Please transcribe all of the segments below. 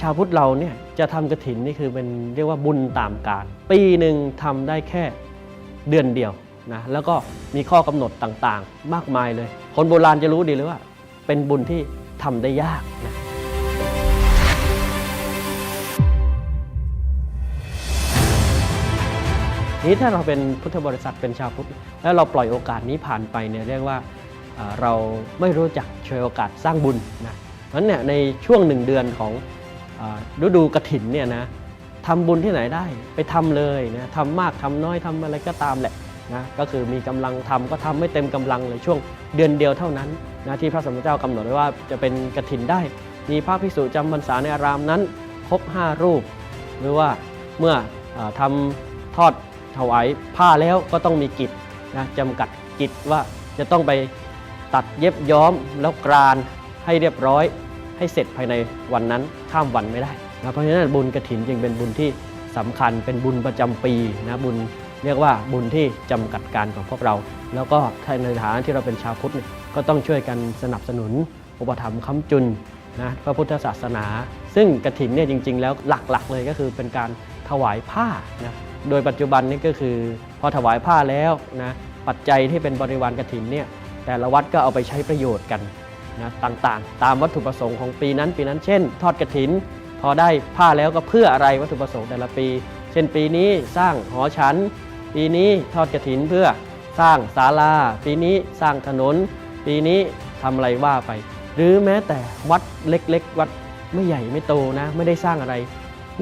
ชาวพุทธเราเนี่ยจะทำกระถินนี่คือเป็นเรียกว่าบุญตามการ ปีหนึ่งทำได้แค่เดือนเดียวนะแล้วก็มีข้อกำหนดต่างๆ มากมายเลย คนโบราณจะรู้ดีเลยว่า เป็นบุญที่ทำได้ยากนะนี้ถ้าเราเป็นพุทธบริษัทเป็นชาวพุทธแล้วเราปล่อยโอกาสนี้ผ่านไปเนี่ยเรียกว่าเราไม่รู้จักช่วยโอกาสสร้างบุญนะเพราะนั้นเนี่ยในช่วงหนึ่งเดือนของ ฤดูกระถินเนี่ยนะทำบุญที่ไหนได้ไปทำเลยนะทำมากทำน้อยทำอะไรก็ตามแหละนะก็คือมีกำลังทำก็ทำไม่เต็มกำลังเลยช่วงเดือนเดียวเท่านั้นนะที่พระสมเด็จเจ้ากำหนดไว้ว่าจะเป็นกระถินได้ มีพระภิกษุจำพรรษาในอารามนั้นครบ5รูป หรือว่าเมื่อออทำทอดถวายผ้าแล้วก็ต้องมีกิจนะจำกัดกิจว่าจะต้องไปตัดเย็บย้อมแล้วกรานให้เรียบร้อย ให้เสร็จภายในวันนั้นข้ามวันไม่ได้นะเพราะฉะนั้นบุญกระถินจึงเป็นบุญที่สำคัญเป็นบุญประจำปีนะบุญเรียกว่าบุญที่จำกัดการของพวกเรา แล้วก็ในฐานะที่เราเป็นชาวพุทธเนี่ยก็ต้องช่วยกันสนับสนุน อุปถัมภ์ค้ำจุนนะพระพุทธศาสนา ซึ่งกระถินเนี่ยจริง ๆ แล้วหลักๆ เลยก็คือเป็นการถวายผ้านะโดยปัจจุบันนี่ก็คือพอถวายผ้าแล้วนะปัจจัยที่เป็นบริวารกระถินเนี่ยแต่ละวัดก็เอาไปใช้ประโยชน์กัน นะต่างๆ ตามวัตถุประสงค์ของปีนั้นปีนั้นเช่น ทอดกระถิน พอได้ผ้าแล้วก็เพื่ออะไรวัตถุประสงค์แต่ละปี เช่นปีนี้สร้างหอฉัน ปีนี้ทอดกระถินเพื่อสร้างศาลา ปีนี้สร้างถนน ปีนี้ทำอะไรว่าไป หรือแม้แต่วัดเล็กๆ วัดไม่ใหญ่ไม่โตนะ ไม่ได้สร้างอะไร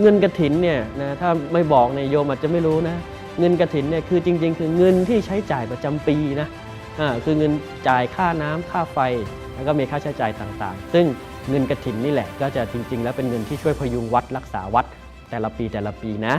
เงินกระถินเนี่ยนะถ้าไม่บอกเนี่ยโยมอาจจะไม่รู้นะเงินกระถินเนี่ยคือจริง ๆ คือเงินที่ใช้จ่ายประจำปีนะอ่าคือเงินจ่ายค่าน้ำค่าไฟ แล้วก็มีค่าใช้จ่ายต่างๆ ซึ่งเงินกระถินนี่แหละก็จะจริง ๆ แล้วเป็นเงินที่ช่วยพยุงวัดรักษาวัดแต่ละปีแต่ละปีนะ